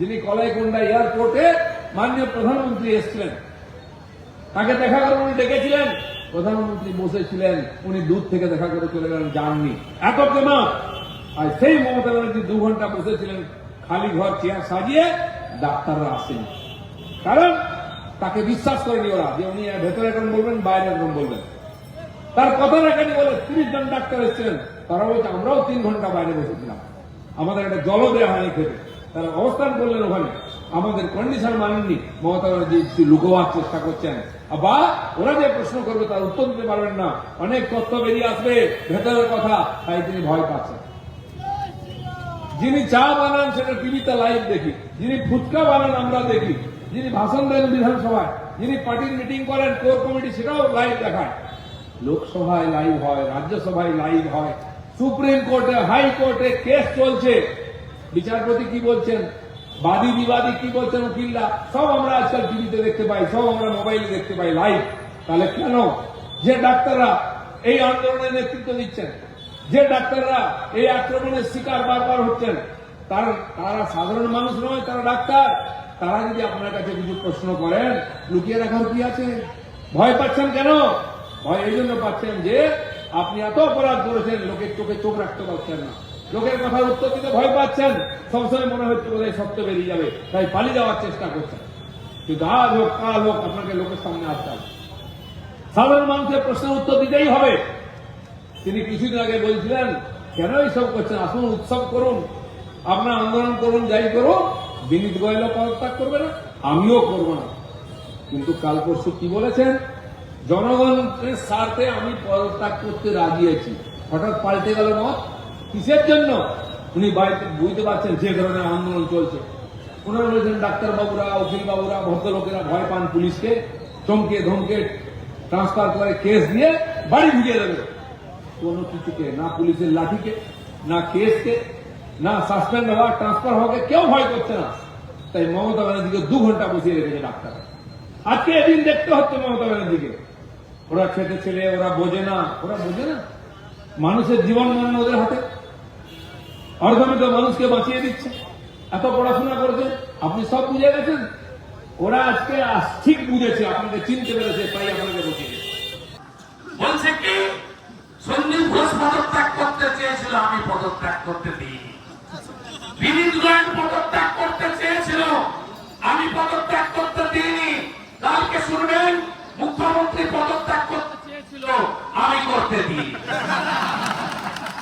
যিনি কলাইকুন্ডা এয়ারপোর্টে মাননীয় প্রধানমন্ত্রী এসেছিলেন। তাকে দেখা করে উনি ডেকেছিলেন প্রধানমন্ত্রী বসেছিলেন। উনি দূর থেকে দেখা করে চলে গেলেন, যাননি। এত কেমন আর সেই মমতা ব্যানার্জি দু ঘণ্টা বসেছিলেন, খালি ঘর চেয়ার সাজিয়ে ডাক্তাররা আসেনি। কারণ তাকে বিশ্বাস করেনি ওরা যে উনি ভেতরে এখন বলবেন, বাইরে এখন বলবেন। তার কথা রাখেনি বলে তিরিশ জন ডাক্তার এসেছিলেন। তারা বলছে, আমরাও তিন ঘণ্টা বাইরে বসেছিলাম। আমাদের একটা জলও দেওয়া হয়নি খেতে। তারা অবস্থান করলেন ওখানে। আমাদের কন্ডিশন মানেননি। মমতা ব্যানার্জি লুকোবার চেষ্টা করছেন। বা ওরা যে প্রশ্ন করবে তার উত্তর দিতে পারবেন না। অনেক তথ্য বেরিয়ে আসবে ভেতরের কথা, তাই তিনি ভয় পাচ্ছেন। যিনি চা বানান, সেটা টিভিতে লাইভ দেখি। যিনি ফুচকা বানান, আমরা দেখি। যিনি ভাষণ দেন বিধানসভায়, যিনি পার্টির মিটিং করেন কোর কমিটি সেটাও লাইভ দেখায়। লোকসভায় লাইভ হয়, রাজ্যসভায় লাইভ হয়। সুপ্রিম কোর্টে হাই কোর্টে কেস চলছে। বিচারপতি কি বলছেন? বাদী বিবাদী কি বলছেন উকিলরা? সব আমরা আজকাল টিভিতে দেখতে পাই, সব আমরা মোবাইলে দেখতে পাই লাইভ তাহলে কেন? যে ডাক্তাররা এই আন্দোলনের নেতৃত্ব দিচ্ছেন, যে ডাক্তাররা এই আক্রমণের শিকার বারবার হচ্ছেন, তার, তারা সাধারণ মানুষ নয়, তারা ডাক্তার। তারা যদি আপনার কাছে কিছু প্রশ্ন করেন, লুকিয়ে রাখার কি আছে? ভয় পাচ্ছেন কেন? ভয় এই জন্য পাচ্ছেন যে আপনি এত অপরাধ করেছেন, লোকের চোখে চোখ রাখতে পারছেন না। লোকের কথার উত্তর দিতে ভয় পাচ্ছেন সবসময় মনে হচ্ছে বোধহয় সত্য বেরিয়ে যাবে, তাই পালিয়ে যাওয়ার চেষ্টা করছেন। কিন্তু আজ হোক, কাল হোক, আপনাকে লোকের সামনে আসতে হবে। সাধারণ মানুষের প্রশ্নের উত্তর দিতেই হবে। তিনি কিছুদিন আগে বলছিলেন, কেন এইসব করছেন? আসুন, উৎসব করুন, আপনার আন্দোলন করুন, যাই করুন বিনীত গোয়েলও পদত্যাগ করবে না, আমিও করব না। কিন্তু কাল পরশু কি বলেছেন? জনগণের স্বার্থে আমি পদত্যাগ করতে রাজি আছি। হঠাৎ পাল্টে গেল মত। কিসের জন্য? উনি বাড়িতে বুঝতে পারছেন যে ধরনের আন্দোলন চলছে। ওনারা বলেছেন ডাক্তার বাবুরা ভদ্রলোকেরা ভয় পান পুলিশকে, চমকে ধমকে ট্রান্সফার করে কেস দিয়ে বাড়ি ঢুকিয়ে দেবে। কোনো কিছুকে, না পুলিশের লাঠিকে, না কেসকে না সাসপেন্ড হওয়া ট্রান্সফার হওয়াকে কেউ ভয় করছে না। তাই মমতা ব্যানার্জিকে দু ঘণ্টা বসিয়ে রেখেছে ডাক্তার। আজকে এদিন দেখতে হচ্ছে মমতা ব্যানার্জিকে। ওরা খেতে ছেলে, ওরা বোঝে না, ওরা বোঝে না। মানুষের জীবন মরণ ওদের হাতে। অর্ধমিত মানুষকে বাঁচিয়ে দিচ্ছে এত পড়াশোনা করেছে আপনি সব বুঝে গেছেন ওরা আজকে ঠিক বুঝেছে আপনাকে চিনতে পেরেছে তাই আপনাকে বুঝিয়ে বলছে কি সন্দীপ ঘোষ পদত্যাগ করতে চেয়েছিল আমি পদত্যাগ করতে দিই বিনীত গোয়েল পদত্যাগ করতে চেয়েছিল আমি পদত্যাগ করতে দিইনি কালকে শুনবেন মুখ্যমন্ত্রী